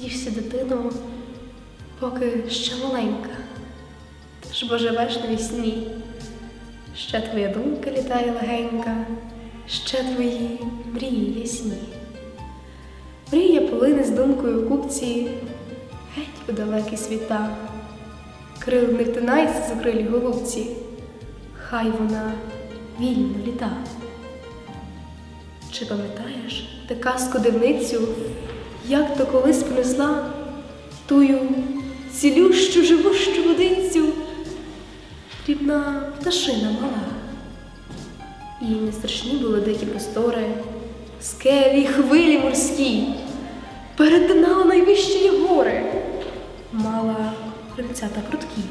Тішся, дитино, поки ще маленька, ти ж бо живеш на вісні. Ще твоя думка літає легенька, ще твої мрії ясні. Мрія полине з думкою купці, геть у далекі світа. Крил не втинайся з окрилі голубці, хай вона вільно літа. Чи пам'ятаєш ти казку дивницю, як то колись принесла тую цілющу живущу водицю? Дрібна пташина мала. Їй не страшні були дикі простори, скелі, хвилі морські, перетинала найвищі гори, мала крильцята прудкі.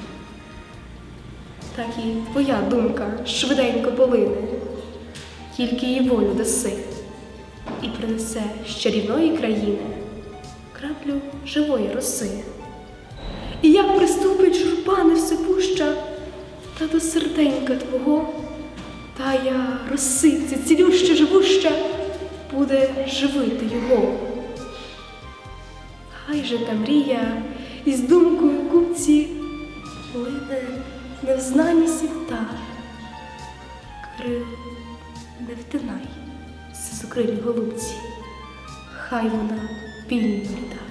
Так і твоя думка швиденько полине, тільки її волю даси, і принесе з чарівної країни краплю живої роси. І як приступить журба невсипуща, та до серденька твого, та я росиця, цілюща, живуща, буде живити його. Хай же та мрія із думкою купці лине невзнані світа. Крил не втинай, з укрилі голубці, хай вона вільно літа.